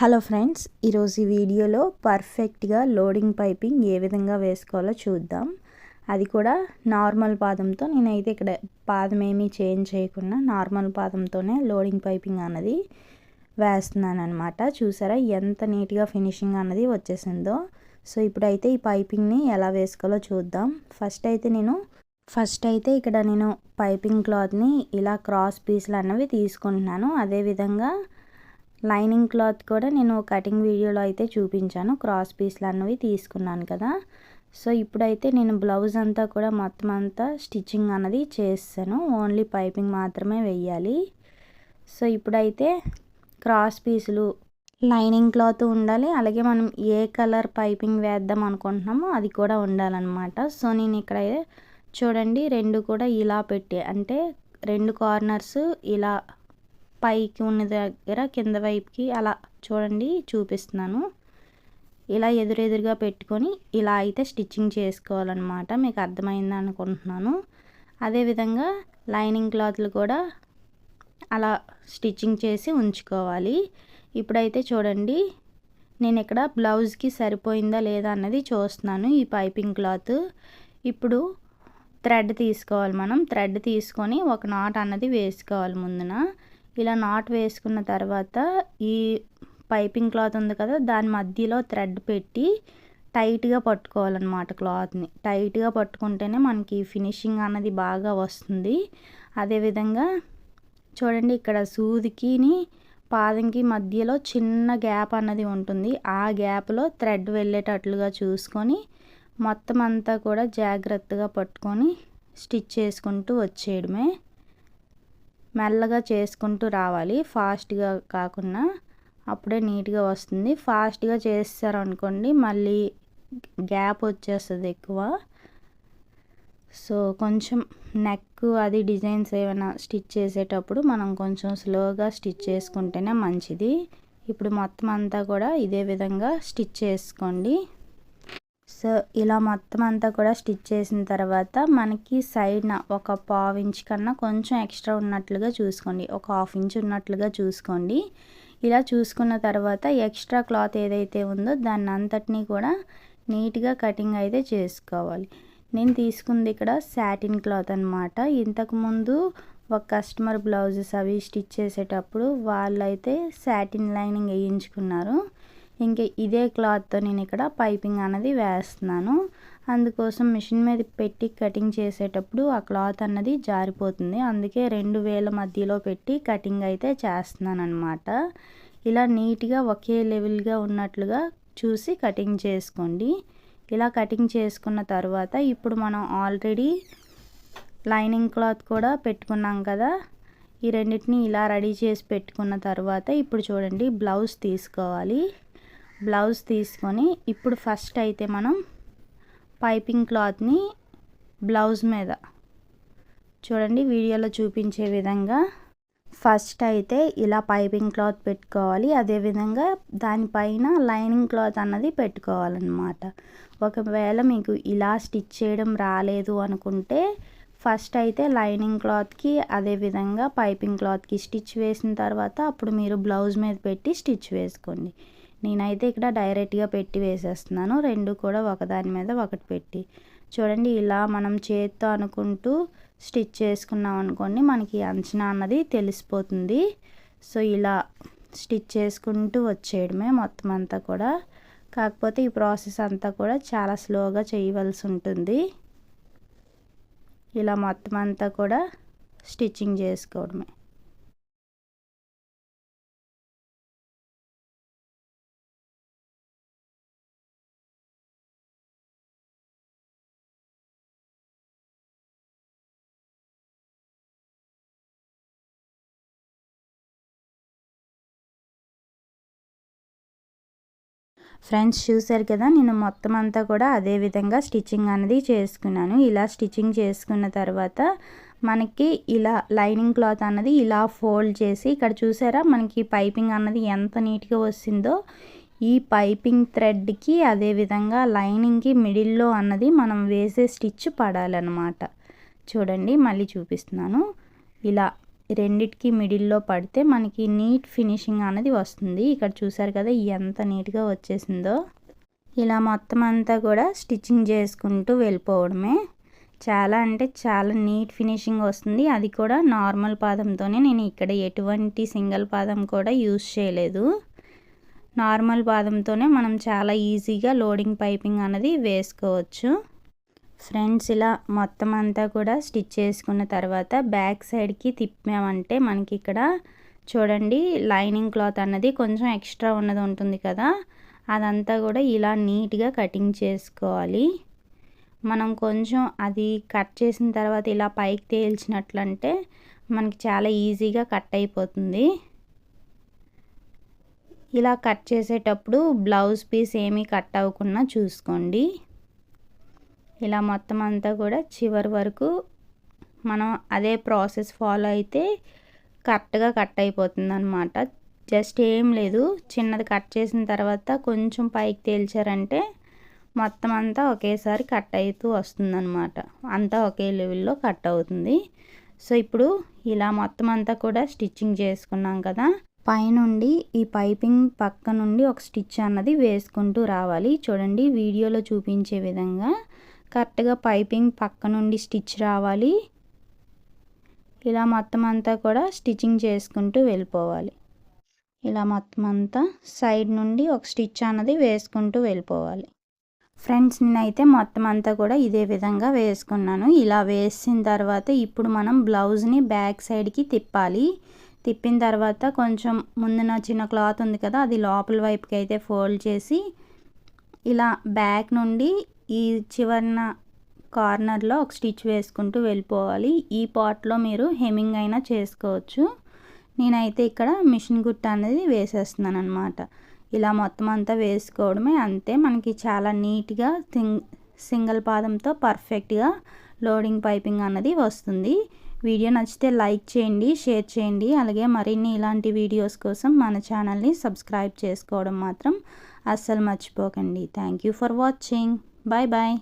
Hello friends ఈరోజు ఈ వీడియోలో పర్ఫెక్ట్గా లోడింగ్ పైపింగ్ ఏ విధంగా వేసుకోవాలో చూద్దాం. అది కూడా నార్మల్ పాదంతో నేనైతే ఇక్కడ పాదం ఏమీ చేంజ్ చేయకుండా నార్మల్ పాదంతోనే లోడింగ్ పైపింగ్ అన్నది వేస్తున్నాను అనమాట చూసారా ఎంత నీట్గా ఫినిషింగ్ అన్నది వచ్చేసిందో. సో ఇప్పుడైతే ఈ పైపింగ్ని ఎలా వేసుకోవాలో చూద్దాం. ఫస్ట్ అయితే నేను ఫస్ట్ అయితే ఇక్కడ నేను పైపింగ్ క్లాత్ని ఇలా క్రాస్ పీసులు అన్నవి తీసుకుంటున్నాను. అదేవిధంగా లైనింగ్ క్లాత్ కూడా నేను కటింగ్ వీడియోలో అయితే చూపించాను. క్రాస్ పీస్లు అన్నవి తీసుకున్నాను కదా. సో ఇప్పుడైతే నేను బ్లౌజ్ అంతా కూడా మొత్తం అంతా స్టిచ్చింగ్ అన్నది చేస్తాను. ఓన్లీ పైపింగ్ మాత్రమే వెయ్యాలి. సో ఇప్పుడైతే క్రాస్ పీసులు లైనింగ్ క్లాత్ ఉండాలి. అలాగే మనం ఏ కలర్ పైపింగ్ వేద్దాం అనుకుంటున్నామో అది కూడా ఉండాలన్నమాట. సో నేను ఇక్కడ చూడండి రెండు కూడా ఇలా పెట్టి అంటే రెండు కార్నర్స్ ఇలా పైకి ఉన్న దగ్గర కింద వైపుకి అలా చూడండి చూపిస్తున్నాను. ఇలా ఎదురెదురుగా పెట్టుకొని ఇలా అయితే స్టిచ్చింగ్ చేసుకోవాలన్నమాట. మీకు అర్థమైంది అనుకుంటున్నాను. అదేవిధంగా లైనింగ్ క్లాత్లు కూడా అలా స్టిచ్చింగ్ చేసి ఉంచుకోవాలి. ఇప్పుడైతే చూడండి నేను ఇక్కడ బ్లౌజ్కి సరిపోయిందా లేదా అన్నది చూస్తున్నాను ఈ పైపింగ్ క్లాత్. ఇప్పుడు థ్రెడ్ తీసుకోవాలి మనం. థ్రెడ్ తీసుకొని ఒక నాట్ అన్నది వేసుకోవాలి ముందున. ఇలా నాట్ వేసుకున్న తర్వాత ఈ పైపింగ్ క్లాత్ ఉంది కదా దాని మధ్యలో థ్రెడ్ పెట్టి టైట్గా పట్టుకోవాలన్నమాట క్లాత్ని. టైట్గా పట్టుకుంటేనే మనకి ఫినిషింగ్ అన్నది బాగా వస్తుంది. అదేవిధంగా చూడండి ఇక్కడ సూదికిని పాదంకి మధ్యలో చిన్న గ్యాప్ అన్నది ఉంటుంది. ఆ గ్యాప్లో థ్రెడ్ వెళ్ళేటట్లుగా చూసుకొని మొత్తం అంతా కూడా జాగ్రత్తగా పట్టుకొని స్టిచ్ చేసుకుంటూ వచ్చేయడమే. మెల్లగా చేసుకుంటూ రావాలి. ఫాస్ట్గా కాకుండా అప్పుడే నీట్గా వస్తుంది. ఫాస్ట్గా చేస్తారనుకోండి మళ్ళీ గ్యాప్ వచ్చేస్తుంది ఎక్కువ. సో కొంచెం నెక్ అది డిజైన్స్ ఏమైనా స్టిచ్ చేసేటప్పుడు మనం కొంచెం స్లోగా స్టిచ్ చేసుకుంటేనే మంచిది. ఇప్పుడు మొత్తం అంతా కూడా ఇదే విధంగా స్టిచ్ చేసుకోండి. సో ఇలా మొత్తం అంతా కూడా స్టిచ్ చేసిన తర్వాత మనకి సైడ్న ఒక పావు ఇంచ్ కన్నా కొంచెం ఎక్స్ట్రా ఉన్నట్లుగా చూసుకోండి. ఒక హాఫ్ ఇంచ్ ఉన్నట్లుగా చూసుకోండి. ఇలా చూసుకున్న తర్వాత ఎక్స్ట్రా క్లాత్ ఏదైతే ఉందో దాన్ని అంతటినీ కూడా నీట్గా కటింగ్ అయితే చేసుకోవాలి. నేను తీసుకుంది ఇక్కడ శాటిన్ క్లాత్ అనమాట ఇంతకుముందు ఒక కస్టమర్ బ్లౌజెస్ అవి స్టిచ్ చేసేటప్పుడు వాళ్ళైతే శాటిన్ లైనింగ్ వేయించుకున్నారు. ఇంకా ఇదే క్లాత్తో నేను ఇక్కడ పైపింగ్ అన్నది వేస్తున్నాను. అందుకోసం మిషన్ మీద పెట్టి కటింగ్ చేసేటప్పుడు ఆ క్లాత్ అన్నది జారిపోతుంది. అందుకే రెండు వేల మధ్యలో పెట్టి కటింగ్ అయితే చేస్తున్నాను అనమాట ఇలా నీట్గా ఒకే లెవెల్గా ఉన్నట్లుగా చూసి కటింగ్ చేసుకోండి. ఇలా కటింగ్ చేసుకున్న తర్వాత ఇప్పుడు మనం ఆల్రెడీ లైనింగ్ క్లాత్ కూడా పెట్టుకున్నాం కదా. ఈ రెండింటిని ఇలా రెడీ చేసి పెట్టుకున్న తర్వాత ఇప్పుడు చూడండి బ్లౌజ్ తీసుకోవాలి. బ్లౌజ్ తీసుకొని ఇప్పుడు ఫస్ట్ అయితే మనం పైపింగ్ క్లాత్ని బ్లౌజ్ మీద చూడండి వీడియోలో చూపించే విధంగా ఫస్ట్ అయితే ఇలా పైపింగ్ క్లాత్ పెట్టుకోవాలి. అదేవిధంగా దానిపైన లైనింగ్ క్లాత్ అన్నది పెట్టుకోవాలన్నమాట. ఒకవేళ మీకు ఇలా స్టిచ్ చేయడం రాలేదు అనుకుంటే ఫస్ట్ అయితే లైనింగ్ క్లాత్కి అదేవిధంగా పైపింగ్ క్లాత్కి స్టిచ్ వేసిన తర్వాత అప్పుడు మీరు బ్లౌజ్ మీద పెట్టి స్టిచ్ వేసుకోండి. నేనైతే ఇక్కడ డైరెక్ట్గా పెట్టి వేసేస్తున్నాను. రెండు కూడా ఒకదాని మీద ఒకటి పెట్టి. చూడండి ఇలా మనం చేత్తో అనుకుంటూ స్టిచ్ చేసుకున్నాం అనుకోండి మనకి అంచనా అన్నది తెలిసిపోతుంది. సో ఇలా స్టిచ్ చేసుకుంటూ వచ్చేయడమే మొత్తం అంతా కూడా. కాకపోతే ఈ ప్రాసెస్ అంతా కూడా చాలా స్లోగా చేయవలసి ఉంటుంది. ఇలా మొత్తం అంతా కూడా స్టిచ్చింగ్ చేసుకోవడమే. ఫ్రెండ్స్ చూసారు కదా నేను మొత్తం అంతా కూడా అదే విధంగా స్టిచ్చింగ్ అనేది చేసుకున్నాను. ఇలా స్టిచ్చింగ్ చేసుకున్న తర్వాత మనకి ఇలా లైనింగ్ క్లాత్ అన్నది ఇలా ఫోల్డ్ చేసి ఇక్కడ చూసారా మనకి పైపింగ్ అన్నది ఎంత నీట్గా వస్తుందో ఈ పైపింగ్ థ్రెడ్కి అదేవిధంగా లైనింగ్కి మిడిల్లో అన్నది మనం వేసే స్టిచ్ పడాలన్నమాట. చూడండి మళ్ళీ చూపిస్తున్నాను. ఇలా రెండిటికి మిడిల్లో పడితే మనకి నీట్ ఫినిషింగ్ అనేది వస్తుంది. ఇక్కడ చూసారు కదా ఎంత నీట్గా వచ్చేసిందో. ఇలా మొత్తం అంతా కూడా స్టిచ్చింగ్ చేసుకుంటూ వెళ్ళిపోవడమే. చాలా అంటే చాలా నీట్ ఫినిషింగ్ వస్తుంది. అది కూడా నార్మల్ పాదంతోనే. నేను ఇక్కడ ఎటువంటి సింగిల్ పాదం కూడా యూస్ చేయలేదు. నార్మల్ పాదంతోనే మనం చాలా ఈజీగా లోడింగ్ పైపింగ్ అనేది వేసుకోవచ్చు. ఫ్రెండ్స్ ఇలా మొత్తం అంతా కూడా స్టిచ్ చేసుకున్న తర్వాత బ్యాక్ సైడ్కి తిప్పామంటే మనకి ఇక్కడ చూడండి లైనింగ్ క్లాత్ అన్నది కొంచెం ఎక్స్ట్రా ఉన్నది ఉంటుంది కదా. అదంతా కూడా ఇలా నీట్గా కటింగ్ చేసుకోవాలి. మనం కొంచెం అది కట్ చేసిన తర్వాత ఇలా పైకి తేల్చినట్లంటే మనకి చాలా ఈజీగా కట్ అయిపోతుంది. ఇలా కట్ చేసేటప్పుడు బ్లౌజ్ పీస్ ఏమీ కట్ అవ్వకుండా చూసుకోండి. ఇలా మొత్తం అంతా కూడా చివరి వరకు మనం అదే ప్రాసెస్ ఫాలో అయితే కరెక్ట్గా కట్ అయిపోతుంది అనమాట జస్ట్ ఏం లేదు చిన్నది కట్ చేసిన తర్వాత కొంచెం పైకి తేల్చారంటే మొత్తం అంతా ఒకేసారి కట్ అవుతూ వస్తుందన్నమాట. అంతా ఒకే లెవెల్లో కట్ అవుతుంది. సో ఇప్పుడు ఇలా మొత్తం అంతా కూడా స్టిచ్చింగ్ చేసుకున్నాం కదా. పైనుండి ఈ పైపింగ్ పక్క నుండి ఒక స్టిచ్ అన్నది వేసుకుంటూ రావాలి. చూడండి వీడియోలో చూపించే విధంగా కరెక్ట్గా పైపింగ్ పక్క నుండి స్టిచ్ రావాలి. ఇలా మొత్తం అంతా కూడా స్టిచ్చింగ్ చేసుకుంటూ వెళ్ళిపోవాలి. ఇలా మొత్తం అంతా సైడ్ నుండి ఒక స్టిచ్ అన్నది వేసుకుంటూ వెళ్ళిపోవాలి. ఫ్రెండ్స్ నేనైతే మొత్తం అంతా కూడా ఇదే విధంగా వేసుకున్నాను. ఇలా వేసిన తర్వాత ఇప్పుడు మనం బ్లౌజ్ని బ్యాక్ సైడ్కి తిప్పాలి. తిప్పిన తర్వాత కొంచెం ముందున చిన్న క్లాత్ ఉంది కదా అది లోపల వైపుకి అయితే ఫోల్డ్ చేసి ఇలా బ్యాక్ నుండి ఈ చివరిన కార్నర్లో ఒక స్టిచ్ వేసుకుంటూ వెళ్ళిపోవాలి. ఈ పార్ట్లో మీరు హెమ్మింగ్ అయినా చేసుకోవచ్చు. నేనైతే ఇక్కడ మిషన్ గుట్ట అనేది వేసేస్తున్నాను అనమాట ఇలా మొత్తం అంతా వేసుకోవడమే అంతే. మనకి చాలా నీట్గా సింగ్ సింగిల్ పాదంతో పర్ఫెక్ట్గా లోడింగ్ పైపింగ్ అన్నది వస్తుంది. వీడియో నచ్చితే లైక్ చేయండి షేర్ చేయండి. అలాగే మరిన్ని ఇలాంటి వీడియోస్ కోసం మన ఛానల్ని సబ్స్క్రైబ్ చేసుకోవడం మాత్రం అస్సలు మర్చిపోకండి. Thank you for watching. Bye bye.